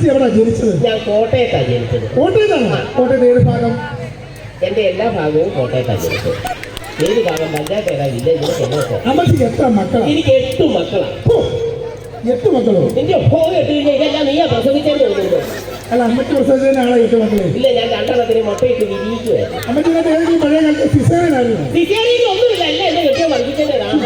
അമ്മച്ചി എവിടാ ജനിച്ചത്? ഞാൻ കോട്ടയത്താണ് ജനിച്ചത്. കോട്ടയത്താണ്? കോട്ടയത്ത് ഏത് ഭാഗം? എന്റെ എല്ലാ ഭാഗവും കോട്ടയത്താണ് ജനിച്ചത്. ഏത് ഭാഗം? പഞ്ചായത്ത് ഏതാ? എത്ര മക്കളാണ് എനിക്ക് എട്ട് മക്കളാണ് എട്ട് മക്കളോ? നിന്റെ ഭോഗം എട്ട് കഴിഞ്ഞാൽ നീയാ പ്രസവിച്ചെന്ന് അല്ല അമ്മച്ചി പ്രസവിച്ചതിനാണോ എട്ട് മക്കളെ? ഇല്ല ഞാൻ രണ്ടെണ്ണത്തിന് മുട്ടയിട്ട് വിരിയിക്കുവായിരുന്നു. അമ്മയ്ക്ക് ഏതെങ്കിലും പഴയ കാലത്ത് സിസേറിയനായിരുന്നു? സിസേറിയൻ ഒന്നുമില്ല എല്ലാം എന്നെ കെട്ടിയ വർദ്ധിച്ചതാണ്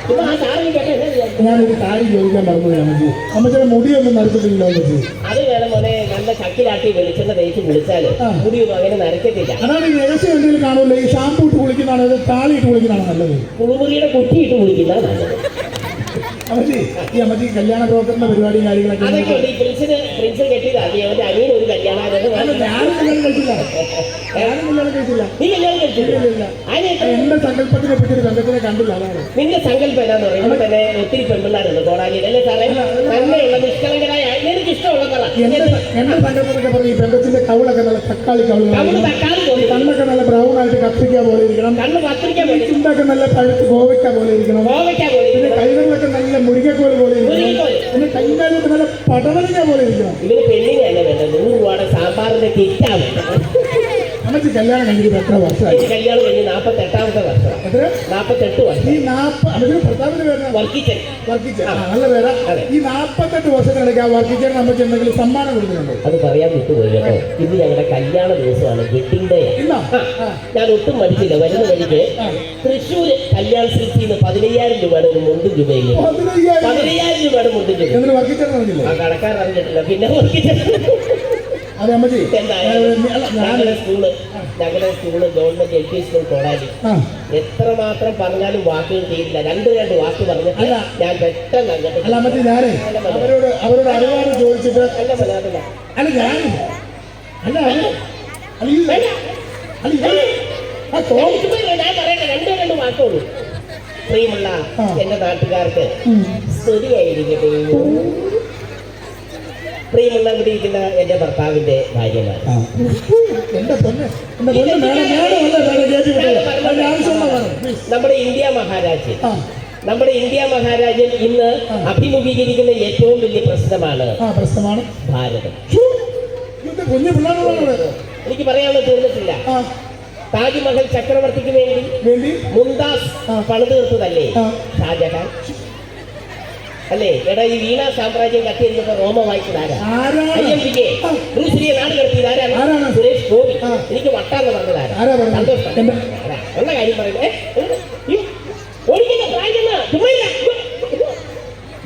ഇപ്പൊ ആ സാറിന് കേട്ട എന്നാ? ഞാനൊരു കാര്യം ചോദിക്കാൻ പറഞ്ഞത് അമ്മച്ചി. അമ്മച്ചിയുടെ മുടിയൊന്നും നരച്ചിട്ടില്ല അമ്മച്ചി. അത് വേണം മോനെ നല്ല ചക്കിലാട്ടി വെളിച്ചെണ്ണ തേച്ച് കുളിച്ചാൽ. മുടിയൊന്നും അങ്ങനെ നരക്കത്തില്ല. അതാണ് ഈ രഹസ്യം എന്തെങ്കിലും കാണുമല്ലോ? ഈ ഷാമ്പൂ ഇട്ട് കുളിക്കുന്നതാണ് താളി ഇട്ട് കുളിക്കുന്നതാണ് നല്ലത്. കുളിമുറിയുടെ കുറ്റിയിട്ട് കുളിക്കുന്നതാണ് നല്ലത്. അമ്മച്ചി ഈ അമ്മച്ചി കല്യാണ ബ്രോക്കറിന്റെ പരിപാടി കാര്യങ്ങളൊക്കെ അതൊക്കെ ഉണ്ട് ഈ പ്രിൻസിന് പ്രിൻസ് കെട്ടിയതാ. അവന്റെ അനിയൻ ഒരു കല്യാണം അല്ല, ഞാനും കല്യാണം കഴിച്ചില്ല. ഞാനും കല്യാണം കഴിച്ചില്ല. നീ കല്യാണം കഴിച്ചില്ല? ഇല്ല, ഇല്ല. അതിന് എന്റെ സങ്കല്പത്തിനെ പറ്റി ഒരു ബന്ധത്തിനെ കണ്ടില്ല അതാണ്. നിന്റെ സങ്കല്പം എന്നാന്ന് പറയുമ്പോൾ തന്നെ ഒത്തിരി പെൺപിള്ളേരുണ്ട്. കോടാലിയിൽ. അല്ലേ സാറേ? നന്മയുള്ള നിഷ്കളങ്കരായ. നിനക്ക് ഇഷ്ടമുള്ള എന്റെ എന്റെ സങ്കല്പത്തിനൊക്കെ പറഞ്ഞ ഈ ബന്ധത്തിന്റെ കവിളൊക്കെ നല്ല തക്കാളി കവിൾ കവിളാണ് തക്കാളി തോന്നി കണ്ണൊക്കെ നല്ല ബ്രൗൺ ആയിട്ട് കത്തിരിക്ക പോലെ ഇരിക്കണം. കണ്ണ് വേണ്ടി ചുണ്ടൊക്കെ നല്ല പഴുത്ത് ഗോവയ്ക്ക പോലെ ഇരിക്കണം. പോലെ പിന്നെ കൈകളിലൊക്കെ നല്ല മുരിക്കക്കോൽ പോലെ ഇരിക്കണം. പിന്നെ കൈകാലൊക്കെ നല്ല പടവലിക്ക പോലെ ഇരിക്കണം. ഇവന് പെണ്ണിനെയല്ല വേണ്ടത്? നൂറ് രൂപയുടെ സാമ്പാറിന്റെ കിറ്റാണ് അമ്മച്ചി കല്യാണം കഴിഞ്ഞിട്ട് എത്ര വർഷമായി? എനിക്ക് കല്യാണം കഴിഞ്ഞ് നാൽപ്പത്തി എട്ടാമത്തെ വർഷം. എത്ര? നാൽപ്പത്തെട്ട് വർഷം. ഈ നാപ്പ അമ്മച്ചിയുടെ ഭർത്താവിന്റെ പേരാ വർക്കിച്ചൻ വർക്കിച്ചൻ ആ, നല്ല പേരാ. അതെ. ഈ നാപ്പത്തെട്ട് വർഷത്തിനിടയ്ക്ക് ആ വർക്കിച്ചേട്ടൻ അമ്മച്ചി എന്തെങ്കിലും സമ്മാനം കൊടുക്കുന്നുണ്ടോ? അത് പറയാൻ വിട്ടുപോയി കേട്ടോ. ഇന്ന് ഞങ്ങളുടെ കല്യാണ ദിവസമാണ് വെഡിങ് ഡേ. ഇന്നോ? ആ ഞാൻ ഒട്ടും മടിച്ചില്ല. വരുന്ന വഴിക്ക് ആ. തൃശ്ശൂര് കല്യാൺ സിറ്റിയിൽ നിന്ന് പതിനയ്യായിരം രൂപയുടെ ഒരു മുണ്ടും രൂപയിൽ പതിനയ്യായിരം പതിനയ്യായിരം രൂപയുടെ മുണ്ടും രൂപ. എന്നിട്ട് വർക്കിച്ചേട്ടൻ അറിഞ്ഞില്ലേ ആ കടക്കാർ അറിഞ്ഞിട്ടില്ല. പിന്നെ വർക്കിച്ചൻ അതെ അമ്മച്ചി ഞങ്ങളുടെ സ്കൂൾ ഞങ്ങളുടെ school government L P school college. എത്രമാത്രം പറഞ്ഞാലും വാക്കുകൾ ചെയ്തില്ല രണ്ട് രണ്ട് വാക്ക് പറഞ്ഞിട്ട്. ഞാൻ പെട്ടെന്ന് അല്ല അമ്മച്ചി ഞാനേ അവരോട് അവരോട് അറിവാണ് ചോദിച്ചിട്ട് അല്ല ഞാൻ അല്ല അല്ല ഞാൻ പറയട്ടെ. രണ്ട് രണ്ട് വാക്കുള്ളൂ പ്രിയമുള്ള. എന്റെ നാട്ടുകാർക്ക്. സ്തുതിയായിരിക്കട്ടെ പ്രിയമുള്ള ഇവിടെ ഇരിക്കുന്ന എന്റെ ഭർത്താവിന്റെ പ്ലീസ് നമ്മുടെ ഇന്ത്യ മഹാരാജ്യം. നമ്മുടെ ഇന്ത്യ മഹാരാജ്യം ഇന്ന് അഭിമുഖീകരിക്കുന്ന ഏറ്റവും വലിയ പ്രശ്നമാണ് പ്രശ്നമാണ്. ഭാരതം. എനിക്ക് പറയാനുള്ളത് തീർന്നിട്ടില്ല. താജ്മഹൽ ചക്രവർത്തിക്ക് വേണ്ടി മുംതാസ്. പണിതീർത്തതല്ലേ? ഷാജഹാൻ. അല്ലേ? എടാ ഈ വീണ സാമ്രാജ്യം കത്തിയിരുന്നപ്പോ റോമ വായിച്ചതാരാ ആരാണ്? അയ്യപ്പിക്ക് ആ. ബ്രൂസ്ലിയെ നാട് കടത്തിയത് ആരാണ്? സുരേഷ് ഗോപി. എനിക്ക് വട്ടാന്ന് പറഞ്ഞതാരാ ആരാ? പറഞ്ഞത്? സന്തോഷ്. ഉള്ള കാര്യം പറയുന്നത് ഓടിക്കുന്ന പ്രായം ചെന്നാ, ചുമ്മാ ഇല്ല.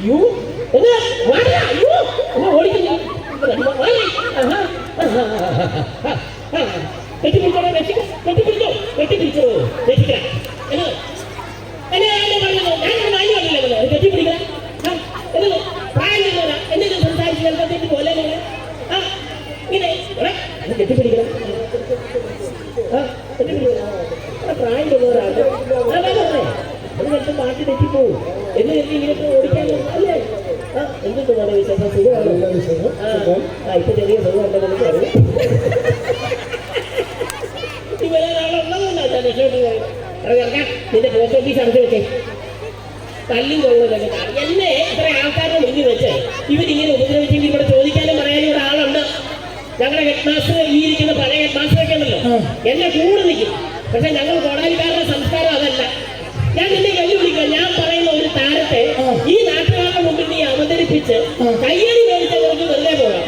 യ്യോ, എന്താ? വാടാ, യ്യോ, എന്നാ ഓടിക്കുന്നു? വാടാ. ആഹാ, ആഹാ, ആഹാ, ആഹാ. കെട്ടിപ്പിടിച്ചോടാ, രക്ഷിക്ക. കെട്ടിപ്പിടിച്ചോ, കെട്ടിപ്പിടിച്ചോ, രക്ഷിക്കടാ. എന്നാ? എന്നാ ഞാൻ പറഞ്ഞത്? ഞാൻ ഒരു മാന്യം അല്ലല്ലോ പറഞ്ഞത്. കെട്ടിപ്പിടിക്കടാ. ആ, എന്നാ? പ്രായം ചെന്നവരാ. എന്തെങ്കിലും സംസാരിച്ച് ചിലപ്പോൾ തെറ്റി പോലെ നിങ്ങൾ. ആ, ഇങ്ങനെ. എടാ, ഇത് കെട്ടിപ്പിടിക്കണം. പ്രായം ചെന്നവരാണ്. അത് തെറ്റിപ്പോവും. എന്ന് കരുതി ഇങ്ങനെയൊക്കെ ഓടിക്കാൻ അല്ലേ? ആ, എന്തുണ്ട് മോനെ വിശേഷം? സുഖമാണോ? ആ, ഇപ്പൊ ചെറിയ സുഖമുണ്ടെന്ന് എനിക്കറിയാം. നിന്റെ പോസ്റ്റ് ഓഫീസ് അടച്ചു വെച്ചേ തല്ലും കൊള്ളുന്നതൊക്കെ എന്നെ ഇത്ര ആൾക്കാരുടെ മുന്നിൽ വെച്ച് ഇവരിങ്ങനെ ഉപദ്രവിച്ചെങ്കിൽ ഇവിടെ ചോദിക്കാനും പറയാനും ഇവിടെ ആളുണ്ട് ഞങ്ങളുടെ ഹെഡ് മാസ്റ്റർ ഈ ഇരിക്കുന്ന പഴയ ഹെഡ് എന്നെ കൂടെ നിൽക്കും. പക്ഷെ ഞങ്ങൾ കോടാലിക്കാരുടെ സംസ്കാരം അതല്ല. ഞാൻ നിന്നെ വെല്ലുവിളിക്കുക ഞാൻ പറയുന്ന ഒരു താരത്തെ ഈ നാട്ടുകാരുടെ മുമ്പിൽ നീ അവതരിപ്പിച്ച് കയ്യേറി കയ്യടി മേടിച്ചവർക്ക് വെറുതെ പോകാം.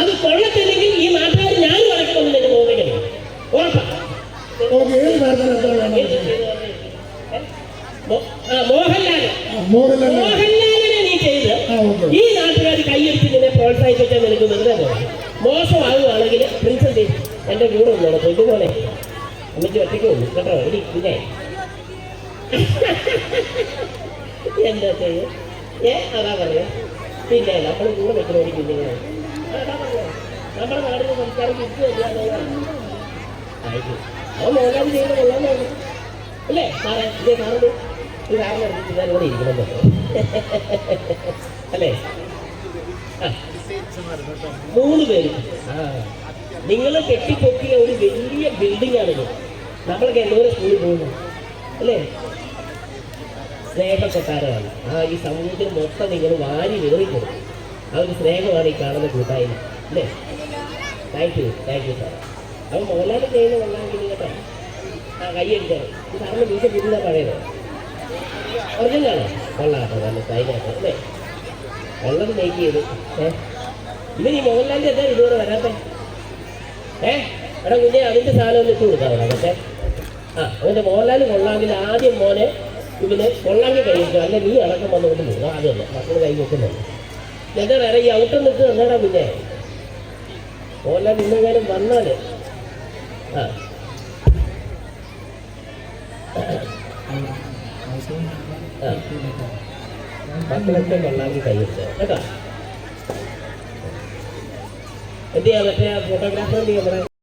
അത് കൊള്ളത്തില്ലെങ്കിൽ ഈ നാട്ടുകാർ ഞാൻ അടക്കണമെന്ന് എന്നെ തോന്നിക്കണം മോഹൻലാൽ മോഹൻലാലിനെ നീ ചെയ്ത് ഈ നാട്ടുകാർ കയ്യെടുത്ത് നിന്നെ പ്രോത്സാഹിപ്പിച്ചാൽ നിനക്ക് വെറുതെ പോകാം. മോശമാകുകയാണെങ്കിൽ പ്രിൻസൽ എന്റെ കൂടെ ഒന്നാണ് പോലെ. അമ്മയ്ക്ക് ഒറ്റയ്ക്ക് പോകും കേട്ടോ ഇനി പിന്നെ എന്താ ചെയ്യും? ഏ അതാ പറയാ പിന്നെ നമ്മൾ കൂടെ വെക്കുന്ന ഒരു കുഞ്ഞുങ്ങളാണ് നമ്മുടെ നാടിന് സംസ്കാരം തിരിച്ചു അവൻ മോഹൻലാൽ ചെയ്യുന്ന കൊള്ളാൻ അല്ലേ? സാറേ ഇതേ സാറിന് ഞാൻ ഇവിടെ ഇരിക്കണം അല്ലേ. മൂന്ന് പേര്. ആ. നിങ്ങൾ കെട്ടിപ്പൊക്കിയ ഒരു വലിയ ബിൽഡിംഗ് ആണിത് നമ്മളൊക്കെ എന്തോരം സ്കൂളിൽ പോകുന്നു. അല്ലേ? സ്നേഹക്കൊട്ടാരമാണ്. ആ ഈ സമൂഹത്തിന് മൊത്തം നിങ്ങൾ വാരി വേറി കൊടുക്കും. ആ ഒരു സ്നേഹമാണ് ഈ കാണുന്ന കൂട്ടായ്മ. അല്ലേ? Thank you thank you sir അപ്പോൾ മോഹൻലാൽ ചെയ്യുന്ന കൊള്ളാമെങ്കിൽ കേട്ടോ. ആ കൈ അടിക്കണം ഈ സാറിന് വീട്ടിൽ പുതിയതാ പഴയത്. ഒറിജിനലാണോ കൊള്ളാട്ടോ നല്ല സ്റ്റൈലാട്ടോ അല്ലേ? വെള്ളം മേക്ക് ചെയ്തു. ഏ? ഇവർ ഈ മോഹൻലാലിന്റെ എന്താ ഇതുവരെ വരാത്തെ? ഏ? എടാ കുഞ്ഞെ അതിന്റെ സാധനം ഒന്ന് ഇട്ട് കൊടുക്കാം ആ അവന്റെ മോഹൻലാൽ കൊള്ളാമെങ്കിൽ ആദ്യം മോനെ ഇവന് കൊള്ളാങ്കി കൈ വെക്കുക അല്ല നീ അടക്കം വന്നുകൊണ്ട് നിൽക്കുക ആദ്യമല്ല മക്കൾ കൈ വെക്കുന്നുണ്ട് എന്താ വേറെ ഈ ഔട്ടർ നിൽക്കുക എന്നാടാ കുഞ്ഞെ? മോഹൻലാൽ ഇന്നെങ്ങാനും വന്നാൽ ആ. മക്കളൊക്കെ കൊള്ളാങ്കി കൈ വെക്കുക കേട്ടോ? എന്ത് ചെയ്യാ മറ്റേ ഫോട്ടോഗ്രാഫർ എന്ത് ചെയ്യാ നമ്മുടെ